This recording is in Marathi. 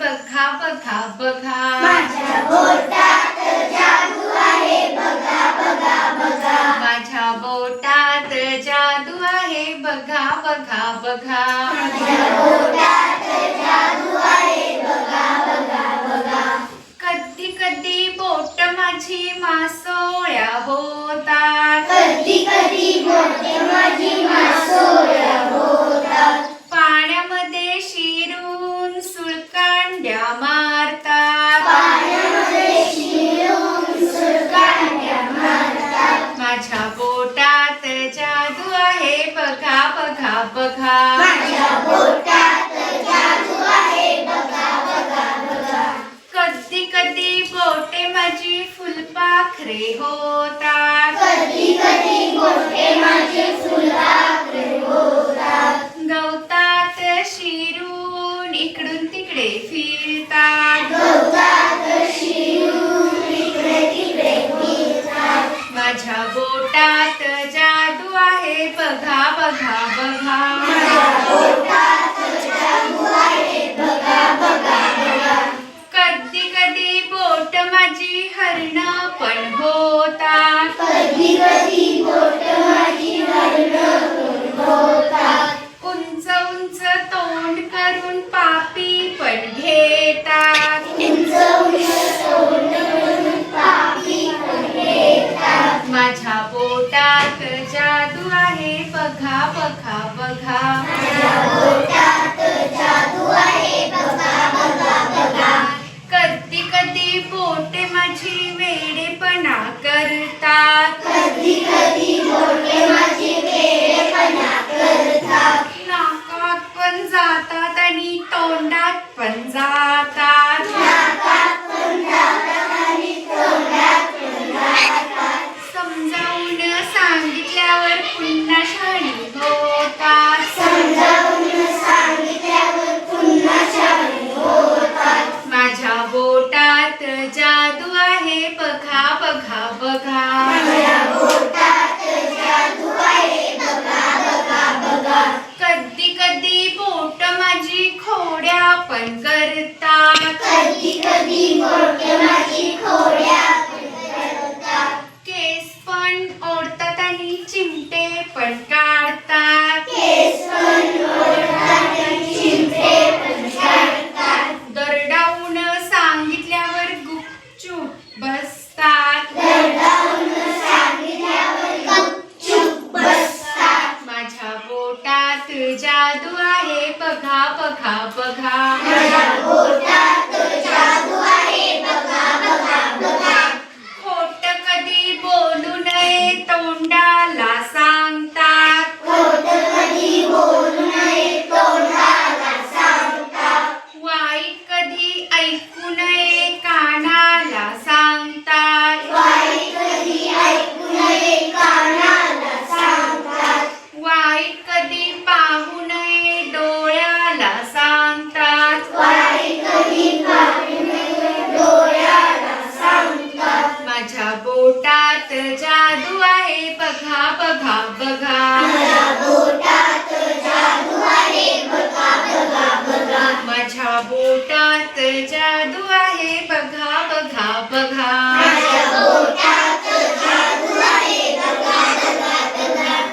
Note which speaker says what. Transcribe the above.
Speaker 1: बघा बघा बघा.
Speaker 2: माझ्या बोटात जादू आहे बघा बघा बघा.
Speaker 1: माझ्या बोटात जादू आहे बघा बघा बघा.
Speaker 2: माझ्या बोटात जादू आहे बघा बघा बघा.
Speaker 1: कधी कधी बोट माझी मासोळ्या होतात.
Speaker 2: कधी कधी बोटे माझी
Speaker 1: बघा. बघा
Speaker 2: माझ्या बोटात जादू आहे बघा बघा बघा.
Speaker 1: कधी कधी बोटे माझी फुलपाखरे होतात.
Speaker 2: कधी कधी बोटे माझे फुलाकरे होतात.
Speaker 1: गवतात शिरून इकडून तिकडे फिरतात.
Speaker 2: गवतात शिरून इकडे तिकडे फिरतात.
Speaker 1: माझ्या बोटात जादू आहे बघा बघा बघा. उंच उंच तोंड करून पापी पण घेतात. माझ्या बोटात जादू आहे बघा बघा बघा. कधी कधी बोटे माझी वेडेपणा करतात.
Speaker 2: कधी कधी बोटे माझी करतात.
Speaker 1: नाकात पण जातात आणि तोंडात पण जातात.
Speaker 2: नाकात पण जातात आणि तोंडात पण जातात.
Speaker 1: समजावून सांगितल्यावर पुन्हा शाणी होतात.
Speaker 2: समजावून सांगितल्यावर पुन्हा शाळी होतात.
Speaker 1: माझ्या बोटात जादू आहे बघा बघा बघा. माझी खोड्या पण करतात
Speaker 2: कधी कधी बोटे माझी खोड्या पण
Speaker 1: केस पण ओढतात आणि चिमटे पण काढतात.
Speaker 2: केस पण ओढतात आणि चिमटे पण काढतात.
Speaker 1: दरडावून सांगितल्यावर गुपचूप बसतात.
Speaker 2: दरडावून सांगितल्यावर गपचूप बसतात.
Speaker 1: माझ्या बोटात जादू आहे. बघा बघा बघा
Speaker 2: बघा बघा बघा.
Speaker 1: माझ्या बोटात जादू आहे. बघा बघा बघा.